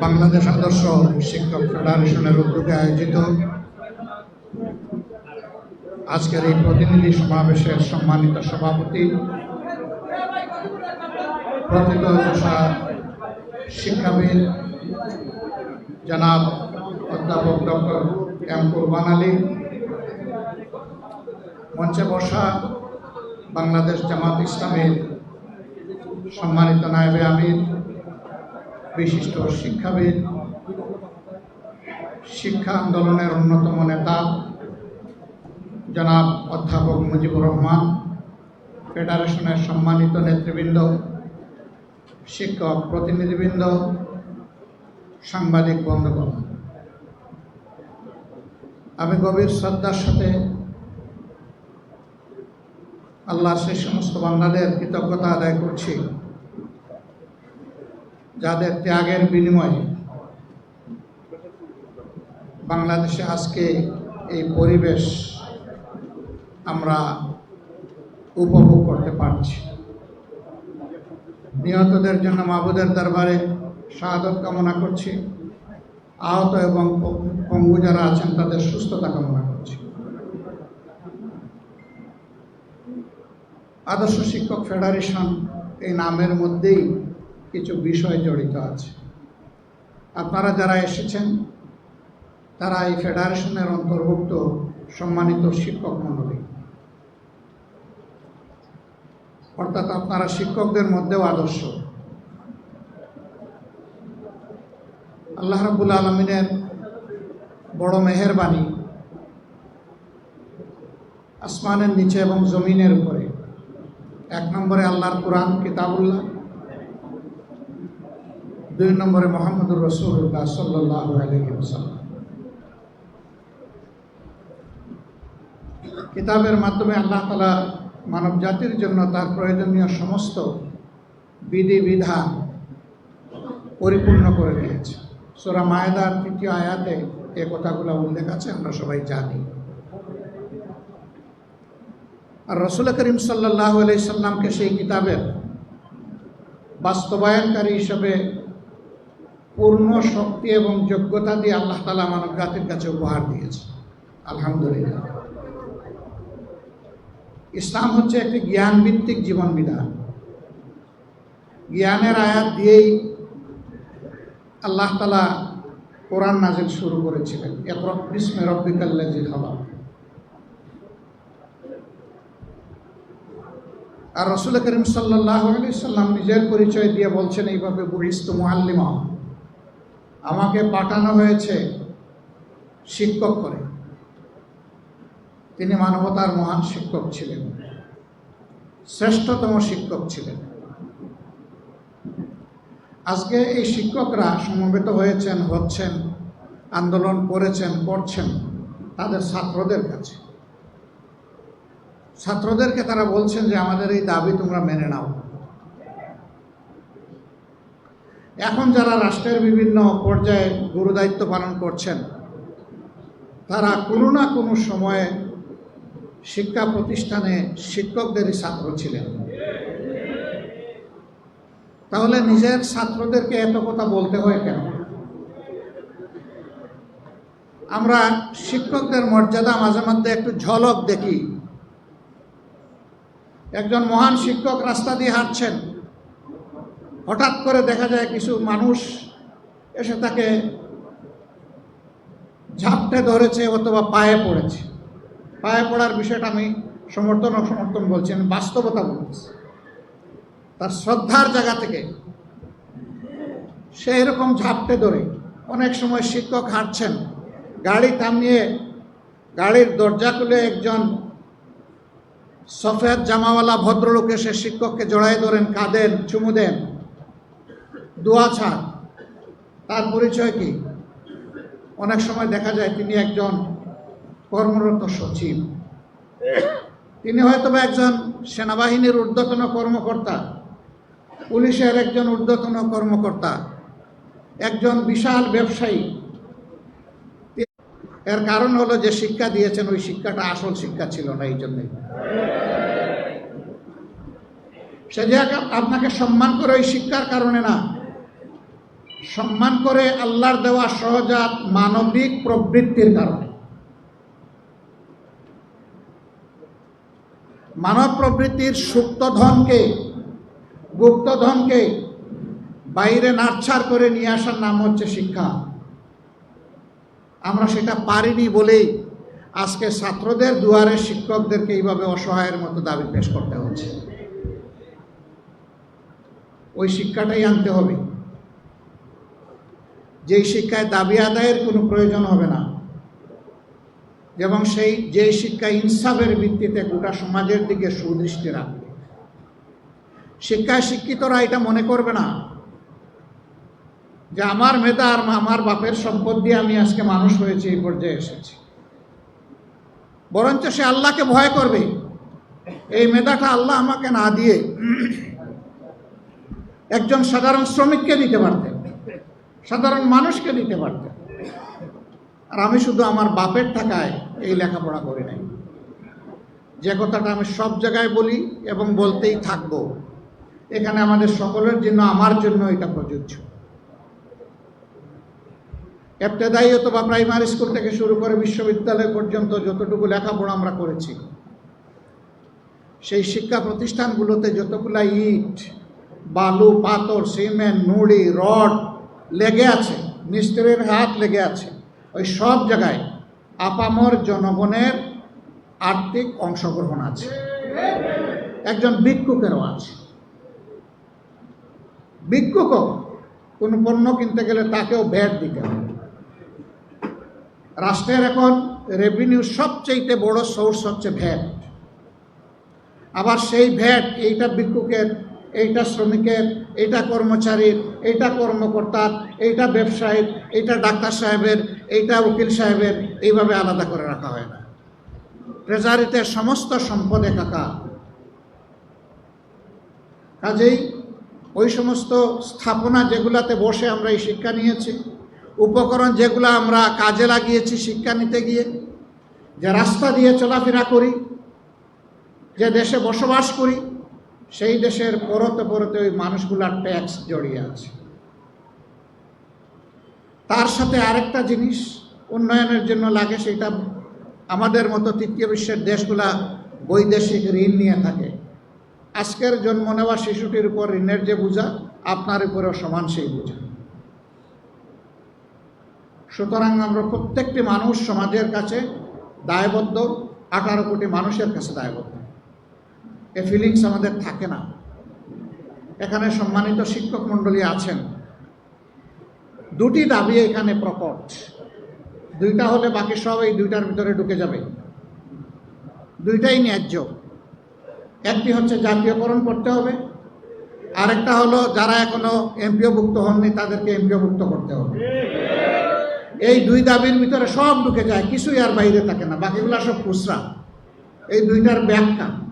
বাংলাদেশ আদর্শ শিক্ষক ফেডারেশনের উদ্যোগে আয়োজিত আজকের এই প্রতিনিধি সমাবেশের সম্মানিত সভাপতি প্রথিতযশা শিক্ষাবিদ জনাব অধ্যাপক ডক্টর এম কুরবান আলী, মঞ্চে বসা বাংলাদেশ জামাত ইসলামের সম্মানিত নায়েবে আমির বিশিষ্ট শিক্ষাবিদ, শিক্ষা আন্দোলনের অন্যতম নেতা, জনাব অধ্যাপক মুজিবুর রহমান, ফেডারেশনের সম্মানিত নেতৃবৃন্দ, শিক্ষক প্রতিনিধিবৃন্দ, সাংবাদিক বন্ধুগণ। আমি গভীর শ্রদ্ধার সাথে আল্লাহ সেই সমস্ত বান্দাদের কৃতজ্ঞতা আদায় করছি। যাদের ত্যাগের বিনিময়ে বাংলাদেশে আজকে এই পরিবেশ আমরা উপভোগ করতে পারছি। নিহতদের জন্য মাহবুদের দরবারে শাহাদত কামনা করছি। আহত এবং পঙ্গু যারা আছেন, তাদের সুস্থতা কামনা করছি। আদর্শ শিক্ষক ফেডারেশন এই নামের মধ্যেই কিছু বিষয় জড়িত আছে। আপনারা যারা এসেছেন, তারা এই ফেডারেশনের অন্তর্ভুক্ত সম্মানিত শিক্ষক মণ্ডলী। অর্থাৎ আপনারা শিক্ষকদের মধ্যেও আদর্শ। আল্লাহ রাবুল আলমিনের বড় মেহরবানি আসমানের নিচে এবং জমিনের উপরে। এক নম্বরে আল্লাহর কোরআন, কিতাবুল্লাহ। দুই নম্বরে মোহাম্মদুর রসুল্লাহ সাল্লাহ আলহিমসাল্লাম কিতাবের মাধ্যমে আল্লাহ তালা মানব জাতির জন্য তার প্রয়োজনীয় সমস্ত বিধি বিধান পরিপূর্ণ করে দিয়েছে। সোরা মায়েদার তৃতীয় আয়াতে এ কথাগুলো উল্লেখ আছে, আমরা সবাই জানি। আর রসুল করিম সাল্লাহ আলাইসাল্লামকে সেই কিতাবের বাস্তবায়নকারী হিসেবে পূর্ণ শক্তি এবং যোগ্যতা দিয়ে আল্লাহ তালা মানব জাতির কাছে উপহার দিয়েছে। আলহামদুলিল্লাহ। ইসলাম হচ্ছে একটি জ্ঞান ভিত্তিক জীবন বিধান জ্ঞানের আয়াত দিয়েই আল্লাহ তালা কোরআন নাজিল শুরু করেছিলেন। বিসমে রব্বিকাল্লাজি হবা আর রসুল করিম সাল্লাহ আলি সাল্লাম নিজের পরিচয় দিয়ে বলছেন, এইভাবে বুড়িস্ত মুহাল্লিমা আমাকে পাঠানো হয়েছে শিক্ষক করে। তিনি মানবতার মহান শিক্ষক ছিলেন। শ্রেষ্ঠতম শিক্ষক ছিলেন। আজকে এই শিক্ষকরা সমবেত হয়েছেন, হচ্ছেন, আন্দোলন করেছেন, করছেন তাদের ছাত্রদের কাছে। ছাত্রদেরকে তারা বলছেন যে, আমাদের এই দাবি তোমরা মেনে নাও। এখন যারা রাষ্ট্রের বিভিন্ন পর্যায়ে গুরুদায়িত্ব পালন করছেন, তারা কোনো না কোনো সময়ে শিক্ষা প্রতিষ্ঠানে শিক্ষকদেরই ছাত্র ছিলেন। তাহলে নিজের ছাত্রদেরকে এত কথা বলতে হয় কেন? আমরা শিক্ষকদের মর্যাদা মাঝে মধ্যে একটু ঝলক দেখি। একজন মহান শিক্ষক রাস্তা দিয়ে হাঁটছেন। হঠাৎ করে দেখা যায় কিছু মানুষ এসে তাকে ঝাপটে ধরেছে অথবা পায়ে পড়েছে। পায়ে পড়ার বিষয়টা আমি সমর্থন অসমর্থন বলছি, আমি বাস্তবতা বলছি তার শ্রদ্ধার জায়গা থেকে সে এরকম ঝাপটে ধরে অনেক সময় শিক্ষক হাঁটছেন, গাড়ি থামিয়ে গাড়ির দরজা খুলে একজন সফেদ জামাওয়ালা ভদ্রলোক এসে শিক্ষককে জড়াই ধরেন, কাঁদেন, চুমু দেন। দোয়া ছাড়। তার পরিচয় কি? অনেক সময় দেখা যায় তিনি একজন কর্মরত সচিব। তিনি হয়তো একজন সেনাবাহিনীর ঊর্ধ্বতন কর্মকর্তা, পুলিশের একজন ঊর্ধ্বতন কর্মকর্তা, একজন বিশাল ব্যবসায়ী। এর কারণ হলো যে শিক্ষা দিয়েছেন, ওই শিক্ষাটা আসল শিক্ষা ছিল না এই জন্যে। সে যে আপনাকে সম্মান করে ওই শিক্ষার কারণে না সম্মান করে আল্লাহর দেওয়া সহজাত মানবিক প্রবৃত্তির কারণে। মানব প্রবৃত্তির সুপ্ত ধনকে, গুপ্ত ধনকে বাইরে নাড়ছাড় করে নিয়ে আসার নাম হচ্ছে শিক্ষা। আমরা সেটা পারিনি বলেই আজকে ছাত্রদের দুয়ারে শিক্ষকদেরকে এইভাবে অসহায়ের মতো দাবি পেশ করতে হচ্ছে। ওই শিক্ষাটাই আনতে হবে। যেই শিক্ষায় দাবি আদায়ের কোনো প্রয়োজন হবে না। এবং সেই, যেই শিক্ষা ইনসাফের ভিত্তিতে গোটা সমাজের দিকে সুদৃষ্টি রাখবে। শিক্ষায় শিক্ষিতরা এটা মনে করবে না। যে আমার মেধা আর আমার বাপের সম্পদ দিয়ে আমি আজকে মানুষ হয়েছি, এই পর্যায়ে এসেছি। বরঞ্চ সে আল্লাহকে ভয় করবে। এই মেধাটা আল্লাহ আমাকে না দিয়ে একজন সাধারণ শ্রমিককে দিতে পারতেন। সাধারণ মানুষকে দিতে পারতেন আর আমি শুধু আমার বাপের টাকায় এই লেখাপড়া করি নাই। যে কথাটা আমি সব জায়গায় বলি এবং বলতেই থাকব, এখানে আমাদের সকলের জন্য, আমার জন্য এটা প্রযোজ্য। এফতেদায়ী অথবা প্রাইমারি স্কুল থেকে শুরু করে বিশ্ববিদ্যালয় পর্যন্ত যতটুকু লেখাপড়া আমরা করেছি, সেই শিক্ষা প্রতিষ্ঠানগুলোতে যতগুলা ইট, বালু, পাথর, সিমেন্ট, নুড়ি, রড লেগে আছে, মিস্ত্রির হাত লেগে আছে। ওই সব জায়গায় আপামর জনগণের আর্থিক অংশগ্রহণ আছে। একজন ভিক্ষুকেরও আছে। ভিক্ষুকও কোনো পণ্য কিনতে গেলে তাকেও ভ্যাট দিতে হবে রাষ্ট্রের এখন রেভিনিউ সবচেয়ে বড় সোর্স হচ্ছে ভ্যাট। আবার সেই ভ্যাট এইটা ভিক্ষুকের, এইটা শ্রমিকের এইটা কর্মচারীর এটা কর্মকর্তার এইটা ব্যবসায়ীর এইটা ডাক্তার সাহেবের এইটা উকিল সাহেবের, এইভাবে আলাদা করে রাখা হয় না। ট্রেজারিতে সমস্ত সম্পদ একাকার। কাজেই ওই সমস্ত স্থাপনা যেগুলাতে বসে আমরা এই শিক্ষা নিয়েছি, উপকরণ যেগুলো আমরা কাজে লাগিয়েছি শিক্ষা নিতে গিয়ে, যে রাস্তা দিয়ে চলাফেরা করি, যে দেশে বসবাস করি সেই দেশের পরতে পরতে ওই মানুষগুলার ট্যাক্স জড়িয়ে আছে। তার সাথে আরেকটা জিনিস, উন্নয়নের জন্য লাগে সেটা আমাদের মতো তৃতীয় বিশ্বের দেশগুলা বৈদেশিক ঋণ নিয়ে থাকে। আজকের জন্ম নেওয়া শিশুটির উপর ঋণের যে বোঝা, আপনার উপরেও সমান সেই বোঝা। সুতরাং আমরা প্রত্যেকটি মানুষ সমাজের কাছে দায়বদ্ধ, আঠারো কোটি মানুষের কাছে দায়বদ্ধ। এ ফিলিংস আমাদের থাকে না। এখানে সম্মানিত শিক্ষক মণ্ডলী আছেন। দুটি দাবি এখানে প্রকট। দুইটা হলে বাকি সব এই দুইটার ভিতরে ঢুকে যাবে। দুইটাই ন্যায্য। একটি হচ্ছে জাতীয়করণ করতে হবে। আরেকটা হলো যারা এখনও এমপিওভুক্ত হননি, তাদেরকে এমপিওভুক্ত করতে হবে। এই দুই দাবির ভিতরে সব ঢুকে যায়, কিছুই আর বাইরে থাকে না। বাকিগুলো সব খুচরা। এই দুইটার ব্যাখ্যা।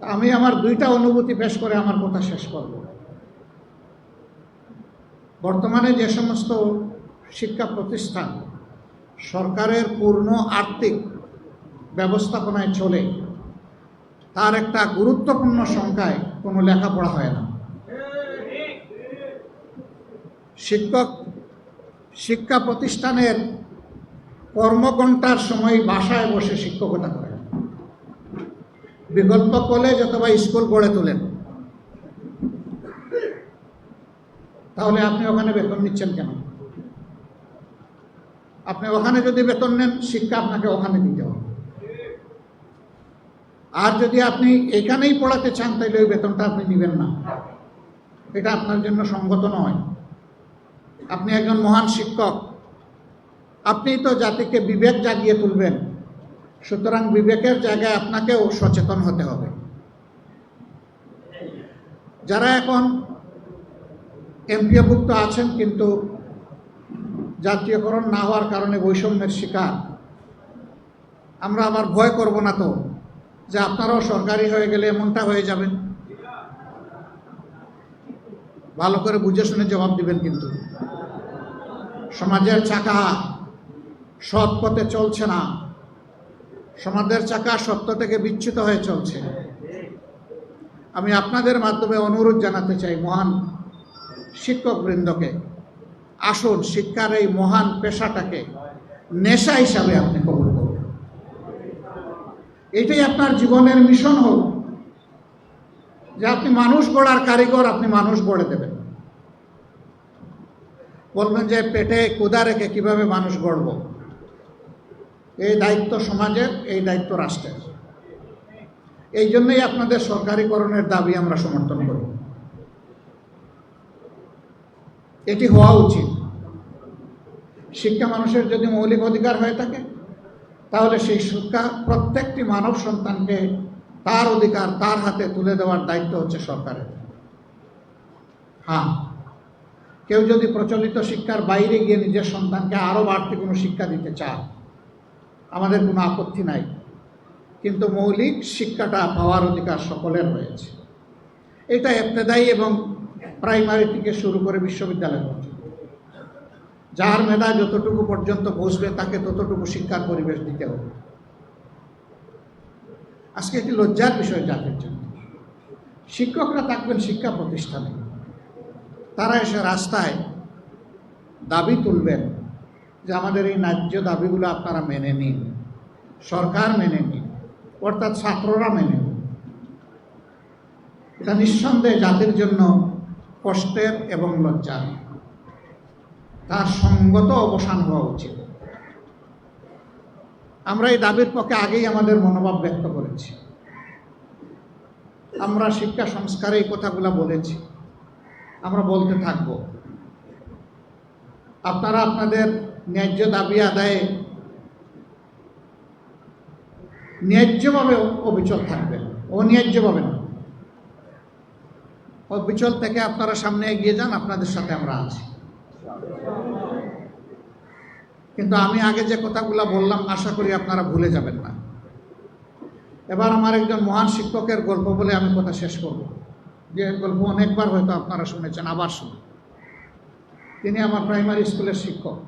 আমি আমার দুইটা অনুভূতি পেশ করে আমার কথা শেষ করব। বর্তমানে যে সমস্ত শিক্ষা প্রতিষ্ঠান সরকারের পূর্ণ আর্থিক ব্যবস্থাপনায় চলে, তার একটা গুরুত্বপূর্ণ সংখ্যায় কোনো লেখাপড়া হয় না। শিক্ষক শিক্ষা প্রতিষ্ঠানের কর্মঘণ্টার সময় বাসায় বসে শিক্ষকতা করেন বিকল্প কলেজ অথবা স্কুল গড়ে তোলেন। তাহলে আপনি ওখানে বেতন নিচ্ছেন কেন? আপনি ওখানে যদি বেতন নেন, শিক্ষা আপনাকে ওখানে দিতে হবে। আর যদি আপনি এখানেই পড়াতে চান, তাহলে ওই বেতনটা আপনি নেবেন না। এটা আপনার জন্য সঙ্গত নয়। আপনি একজন মহান শিক্ষক। আপনি তো জাতিকে বিবেক জাগিয়ে তুলবেন। সুতরাং বিবেকের জায়গায় আপনাকেও সচেতন হতে হবে। যারা এখন এমপিওভুক্ত আছেন কিন্তু জাতীয়করণ না হওয়ার কারণে বৈষম্যের শিকার, আমরা আবার ভয় করব না তো যে আপনারাও সরকারি হয়ে গেলে এমনটা হয়ে যাবেন। ভালো করে বুঝে শুনে জবাব দিবেন কিন্তু। সমাজের চাকা সৎ পথে চলছে না। সমাজের চাকা সত্য থেকে বিচ্যুত হয়ে চলছে। আমি আপনাদের মাধ্যমে অনুরোধ জানাতে চাই মহান শিক্ষকবৃন্দকে, আসুন শিক্ষার এই মহান পেশাটাকে নেশা হিসাবে আপনি কবুল করুন। এটাই আপনার জীবনের মিশন হোক, যে আপনি মানুষ গড়ার কারিগর, আপনি মানুষ গড়ে দেবেন। বলবেন যে পেটে কোদা রেখে কীভাবে মানুষ গড়ব? এই দায়িত্ব সমাজের, এই দায়িত্ব রাষ্ট্রের। এই জন্যই আপনাদের সরকারিকরণের দাবি আমরা সমর্থন করি। এটি হওয়া উচিত। শিক্ষা মানুষের যদি মৌলিক অধিকার হয়ে থাকে, তাহলে সেই শিক্ষা প্রত্যেকটি মানব সন্তানকে তার অধিকার, তার হাতে তুলে দেওয়ার দায়িত্ব হচ্ছে সরকারের। হ্যাঁ কেউ যদি প্রচলিত শিক্ষার বাইরে গিয়ে নিজের সন্তানকে আরও বাড়তি কোনো শিক্ষা দিতে চায় আমাদের কোনো আপত্তি নাই। কিন্তু মৌলিক শিক্ষাটা পাওয়ার অধিকার সকলের রয়েছে। এটা এফতেদায়ী এবং প্রাইমারি থেকে শুরু করে বিশ্ববিদ্যালয় পর্যন্ত। যার মেধা যতটুকু পর্যন্ত বসবে, তাকে ততটুকু শিক্ষার পরিবেশ দিতে হবে। আজকে একটি লজ্জার বিষয় জাতির জন্য। শিক্ষকরা থাকবেন শিক্ষা প্রতিষ্ঠানে। তারা এসে রাস্তায় দাবি তুলবেন। যে আমাদের এই ন্যায্য দাবিগুলো আপনারা মেনে নিন। সরকার মেনে নিন, অর্থাৎ ছাত্ররা মেনে নিন। এটা নিঃসন্দেহে জাতির জন্য কষ্টের এবং লজ্জার। তার সঙ্গত অবসান হওয়া উচিত। আমরা এই দাবির পক্ষে আগেই আমাদের মনোভাব ব্যক্ত করেছি। আমরা শিক্ষা সংস্কারে এই কথাগুলো বলেছি। আমরা বলতে থাকব। আপনারা আপনাদের ন্যায্য দাবি আদায়ে ন্যায্যভাবে অবিচল থাকবেন, অন্যায্যভাবে না। অবিচল থেকে আপনারা সামনে এগিয়ে যান, আপনাদের সাথে আমরা আছি। কিন্তু আমি আগে যে কথাগুলো বললাম, আশা করি আপনারা ভুলে যাবেন না। এবার আমার একজন মহান শিক্ষকের গল্প বলে আমি কথা শেষ করব। যে গল্প অনেকবার হয়তো আপনারা শুনেছেন, আবার শুনুন। তিনি আমার প্রাইমারি স্কুলের শিক্ষক।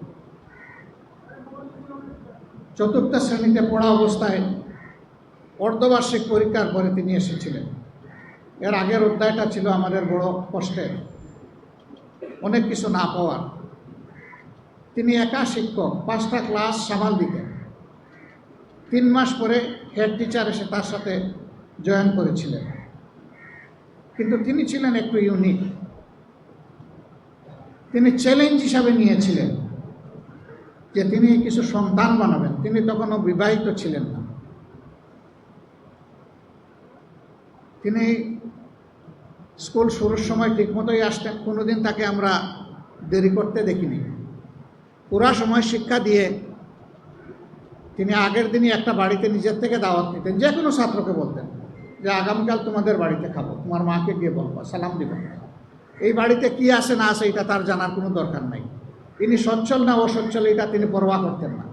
চতুর্থ শ্রেণীতে পড়া অবস্থায় অর্ধবার্ষিক পরীক্ষার পরে তিনি এসেছিলেন। এর আগের অধ্যায়টা ছিল আমাদের বড় কষ্টের। অনেক কিছু না পাওয়ার। তিনি একা শিক্ষক, পাঁচটা ক্লাস সামাল দিতেন। তিন মাস পরে হেড টিচার এসে তার সাথে জয়েন করেছিলেন। কিন্তু তিনি ছিলেন একটু ইউনিক। তিনি চ্যালেঞ্জ হিসাবে নিয়েছিলেন। যে তিনি কিছু সন্তান বানাবেন, তিনি তখনও বিবাহিত ছিলেন না। তিনি স্কুল শুরুর সময় ঠিকমতোই আসতেন, কোনোদিন তাকে আমরা দেরি করতে দেখিনি। পুরা সময় শিক্ষা দিয়ে তিনি আগের দিনই একটা বাড়িতে নিজের থেকে দাওয়াত নিতেন, যে কোনো ছাত্রকে বলতেন যে, আগামীকাল তোমাদের বাড়িতে খাব, তোমার মাকে গিয়ে বলব, সালাম দিব। এই বাড়িতে কি আছে না আছে, এটা তার জানার কোনো দরকার নাই। তিনি সচ্ছল না অসচ্ছল, এটা তিনি পরোয়া করতেন না।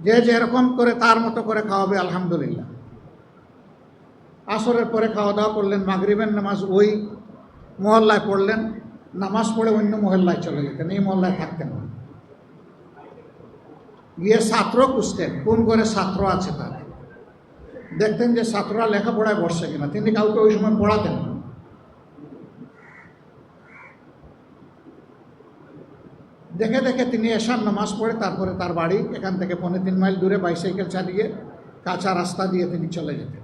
যে যেরকম করে তার মতো করে খাওয়াবে, আলহামদুলিল্লাহ। আসরের পরে খাওয়া দাওয়া করলেন, মাগরিবের নামাজ ওই মহল্লায় পড়লেন, নামাজ পড়ে অন্য মহল্লায় চলে যেতেন, এই মহল্লায় থাকতেন না। গিয়ে ছাত্র খুঁজতেন, কোন করে ছাত্র আছে তার? দেখতেন যে ছাত্ররা লেখাপড়ায় বসছে কিনা, তিনি কাউকে ওই সময় পড়াতেন না। দেখে দেখে তিনি এসার নামাজ পড়ে, তারপরে তার বাড়ি, এখান থেকে পনেরো তিন মাইল দূরে বাইসাইকেল চালিয়ে কাঁচা রাস্তা দিয়ে তিনি চলে যেতেন।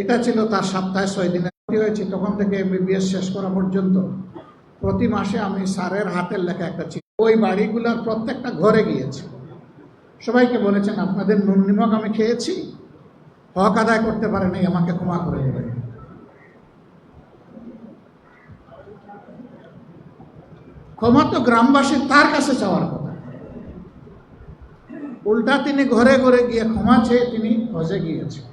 এটা ছিল তার সপ্তাহে ছয় দিনে ভর্তি হয়েছে। তখন থেকে এমবিবিএস শেষ করা পর্যন্ত প্রতি মাসে আমি স্যারের হাতের লেখা একটা চিঠি ওই বাড়িগুলোর প্রত্যেকটা ঘরে গিয়েছে। সবাইকে বলেছেন, আপনাদের নুন নিমক আমি খেয়েছি, হক আদায় করতে পারেনি আমাকে ক্ষমা করে দেবেন। ক্ষমা তো গ্রামবাসীর তার কাছে চাওয়ার কথা। উল্টা তিনি ঘরে ঘরে গিয়ে ক্ষমা চেয়ে তিনি হজে গিয়েছেন।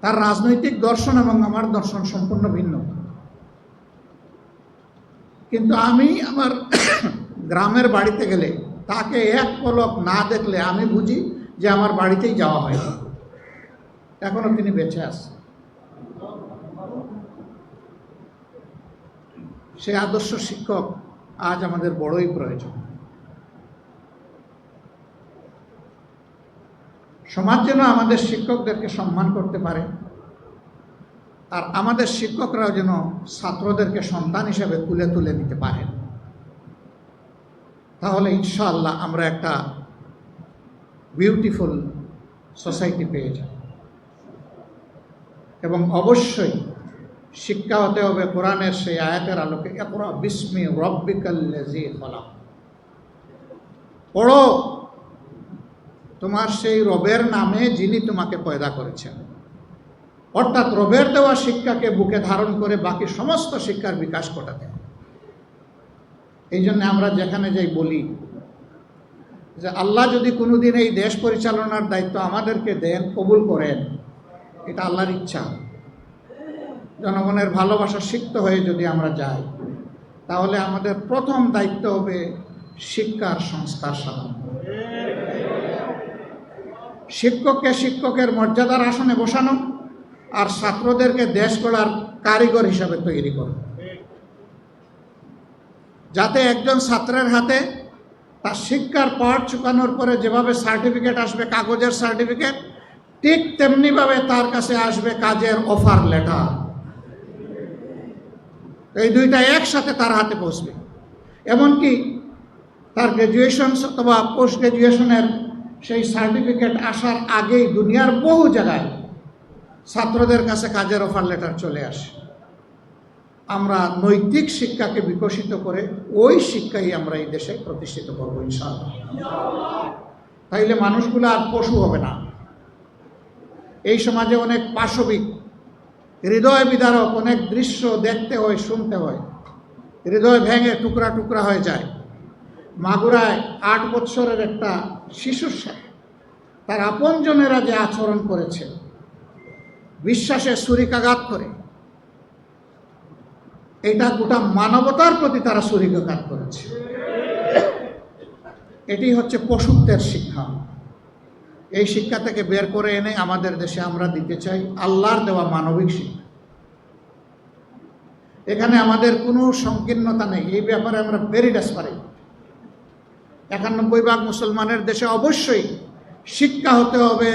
তার রাজনৈতিক দর্শন এবং আমার দর্শন সম্পূর্ণ ভিন্ন। কিন্তু আমি আমার গ্রামের বাড়িতে গেলে তাকে এক পলক না দেখলে আমি বুঝি যে আমার বাড়িতেই যাওয়া হয়। না এখনও তিনি বেঁচে আছে সে আদর্শ শিক্ষক আজ আমাদের বড়ই প্রয়োজন। সমাজ যেন আমাদের শিক্ষকদেরকে সম্মান করতে পারে, আর আমাদের শিক্ষকরাও যেন ছাত্রদেরকে সন্তান হিসেবে তুলে তুলে নিতে পারেন তাহলে ইনশাআল্লাহ আমরা একটা বিউটিফুল সোসাইটি পেয়ে যাব। এবং অবশ্যই শিক্ষা হতে হবে কোরআনের সেই আয়াতের আলোকে। একরা বিস্মি রব্বিকাল্লাজি পড়ো। তোমার সেই রবের নামে যিনি তোমাকে পয়দা করেছেন। অর্থাৎ রবের দেওয়া শিক্ষাকে বুকে ধারণ করে বাকি সমস্ত শিক্ষার বিকাশ ঘটাতে। এই জন্য আমরা যেখানে যাই বলি যে আল্লাহ যদি কোনোদিন এই দেশ পরিচালনার দায়িত্ব আমাদেরকে দেন, কবুল করেন, এটা আল্লাহর ইচ্ছা। জনগণের ভালোবাসা সিক্ত হয়ে যদি আমরা যাই, তাহলে আমাদের প্রথম দায়িত্ব হবে শিক্ষার সংস্কার সাধন। শিক্ষককে শিক্ষকের মর্যাদার আসনে বসানো আর ছাত্রদেরকে দেশ গড়ার কারিগর হিসাবে তৈরি করো। যাতে একজন ছাত্রের হাতে তার শিক্ষার পাঠ চুকানোর পরে যেভাবে সার্টিফিকেট আসবে, কাগজের সার্টিফিকেট, ঠিক তেমনিভাবে তার কাছে আসবে কাজের অফার লেটার এই দুইটা একসাথে তার হাতে পৌঁছবে। এমনকি তার গ্র্যাজুয়েশন অথবা পোস্ট গ্র্যাজুয়েশনের সেই সার্টিফিকেট আসার আগেই দুনিয়ার বহু জায়গায় ছাত্রদের কাছে কাজের অফার লেটার চলে আসে। আমরা নৈতিক শিক্ষাকে বিকশিত করে ওই শিক্ষাই আমরা এই দেশে প্রতিষ্ঠিত করব, ইনশাআল্লাহ। তাইলে মানুষগুলো আর পশু হবে না। এই সমাজে অনেক পাশবিক হৃদয় বিদারক, অনেক দৃশ্য দেখতে হয়, শুনতে হয়। হৃদয় ভেঙে টুকরা টুকরা হয়ে যায়। মাগুরায় আট বৎসরের একটা শিশুর সাথে তার আপনজনেরা যে আচরণ করেছে, বিশ্বাসে ছুরিকাঘাত করে, এটা গোটা মানবতার প্রতি তারা ছুরিকাঘাত করেছে। এটি হচ্ছে পশুত্বের শিক্ষা। এই শিক্ষা থেকে বের করে এনে আমাদের দেশে আমরা দিতে চাই আল্লাহর দেওয়া মানবিক শিক্ষা। এখানে আমাদের কোনো সংকীর্ণতা নেই, এই ব্যাপারে আমরা ভেরি ডেসপারেট একানব্বই ভাগ মুসলমানের দেশে অবশ্যই শিক্ষা হতে হবে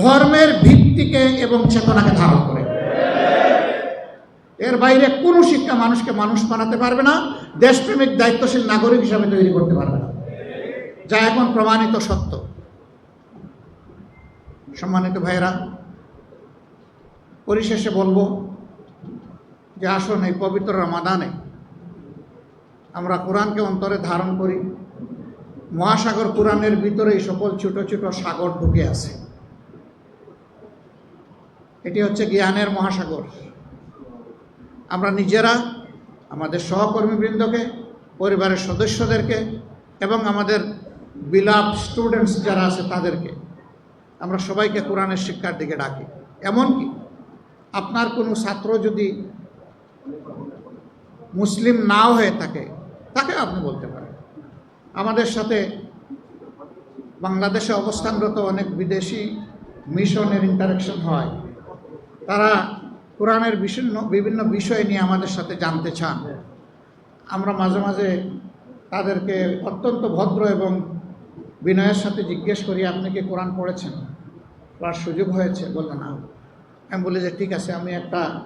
ধর্মের ভিত্তিকে এবং চেতনাকে ধারণ করে। এর বাইরে কোনো শিক্ষা মানুষকে মানুষ বানাতে পারবে না, দেশপ্রেমিক দায়িত্বশীল নাগরিক হিসাবে তৈরি করতে পারবে না। যা এখন প্রমাণিত সত্য। সম্মানিত ভাইয়েরা, পরিশেষে বলব যে আসুন এই পবিত্র রমাদানে আমরা কোরআনকে অন্তরে ধারণ করি। মহাসাগর কোরআনের ভিতরে এই সকল ছোট ছোট সাগর ঢুকে আছে। এটি হচ্ছে জ্ঞানের মহাসাগর। আমরা নিজেরা, আমাদের সহকর্মীবৃন্দকে, পরিবারের সদস্যদেরকে এবং আমাদের বিলাপ স্টুডেন্টস যারা আছে তাদেরকে আমরা সবাইকে কোরআনের শিক্ষার দিকে ডাকি। এমনকি আপনার কোনো ছাত্র যদি মুসলিম নাও হয়ে থাকে তাকে আপনি বলতে পারেন। আমাদের সাথে বাংলাদেশে অবস্থানরত অনেক বিদেশি মিশনের ইন্টারাকশন হয়। তারা কোরআনের বিভিন্ন বিভিন্ন বিষয় নিয়ে আমাদের সাথে জানতে চান। আমরা মাঝে মাঝে তাদেরকে অত্যন্ত ভদ্র এবং বিনয়ের সাথে জিজ্ঞেস করি, আপনি কি কোরআন পড়েছেন? পড়ার সুযোগ হয়েছে। বলল, না। আমি বলি যে, ঠিক আছে, আমি একটা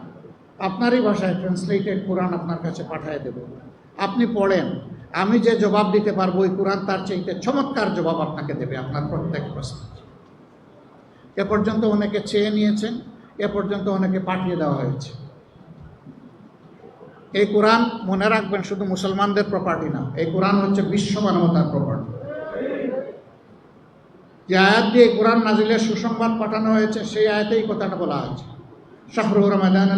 আপনারই ভাষায় ট্রান্সলেটেড কোরআন আপনার কাছে পাঠিয়ে দেব। আপনি পড়েন, আমি যে জবাব দিতে পারব, ওই কোরআন তার চাইতে চমৎকার জবাব আপনাকে দেবে, আপনার প্রত্যেক প্রশ্ন। এ পর্যন্ত অনেকে চেয়ে নিয়েছেন, এ পর্যন্ত অনেকে পাঠিয়ে দেওয়া হয়েছে। এই কোরআন মনে রাখবেন, শুধু মুসলমানদের প্রপার্টি না, এই কোরআন হচ্ছে বিশ্ব মানবতার প্রপার্টি যে আয়াত দিয়ে কোরআন নাজিলের সুসংবাদ পাঠানো হয়েছে, সেই আয়াতেই কথাটা বলা আছে শাহরুহ রমাদান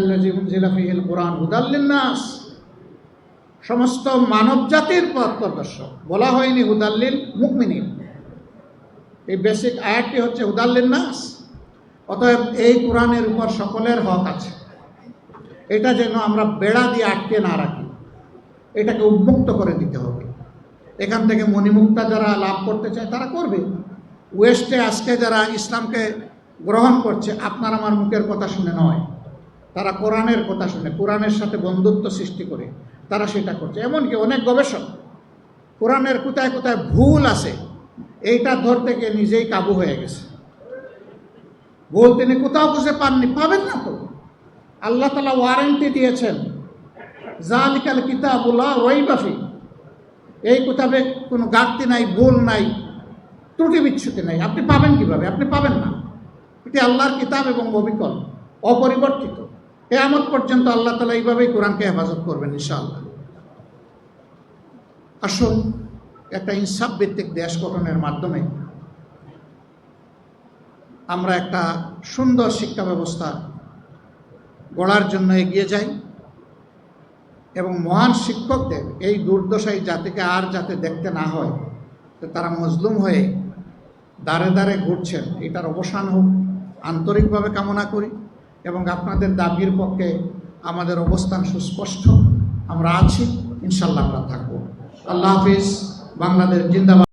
কোরআন হুদাল্লিন নাস সমস্ত মানব জাতির পথ প্রদর্শক। বলা হয়নি হুদাল্লিল মুকমিনিন এই বেসিক আয়াতটি হচ্ছে হুদাল্লিন নাস অতএব এই কোরআনের উপর সকলের হক আছে। এটা যেন আমরা বেড়া দিয়ে আটকে না রাখি। এটাকে উন্মুক্ত করে দিতে হবে। এখান থেকে মণিমুক্তা যারা লাভ করতে চায়, তারা করবে। ওয়েস্টে আজকে যারা ইসলামকে গ্রহণ করছে, আপনার আমার মুখের কথা শুনে নয়। তারা কোরআনের কথা শুনে, কোরআনের সাথে বন্ধুত্ব সৃষ্টি করে, তারা সেটা করছে। এমনকি অনেক গবেষক, কোরআনের কোথায় কোথায় ভুল আছে, এইটা ধরতে গিয়ে নিজেই কাবু হয়ে গেছে। ভুল তিনি কোথাও খুঁজে পাননি, পাবেন না তো। আল্লাহ তালা ওয়ারেন্টি দিয়েছেন। জালিকাল কিতাবুল্লাহ রইবাফি এই কিতাবে কোনো ঘাটতি নাই, ভুল নাই। ত্রুটি বিচ্ছুতি নাই। আপনি পাবেন কীভাবে? আপনি পাবেন না। এটি আল্লাহর কিতাব এবং অবিকল, অপরিবর্তিত। কেয়ামত পর্যন্ত আল্লাহ তালা এইভাবেই কোরআনকে হেফাজত করবেন, ইনশাআল্লাহ। আসুন, একটা ইনসাফ ভিত্তিক দেশ গঠনের মাধ্যমে আমরা একটা সুন্দর শিক্ষা ব্যবস্থা গড়ার জন্য এগিয়ে যাই এবং মহান শিক্ষকদের এই দুর্দশাই জাতিকে আর যাতে দেখতে না হয় তারা মজলুম হয়ে দাঁড়ে দ্বারে ঘুরছেন, এটার অবসান হোক। আন্তরিকভাবে কামনা করি এবং আপনাদের দাবির পক্ষে আমাদের অবস্থান সুস্পষ্ট। আমরা আছি ইনশাল্লাহ আমরা থাকব। আল্লাহ হাফিজ, বাংলাদেশ জিন্দাবাদ।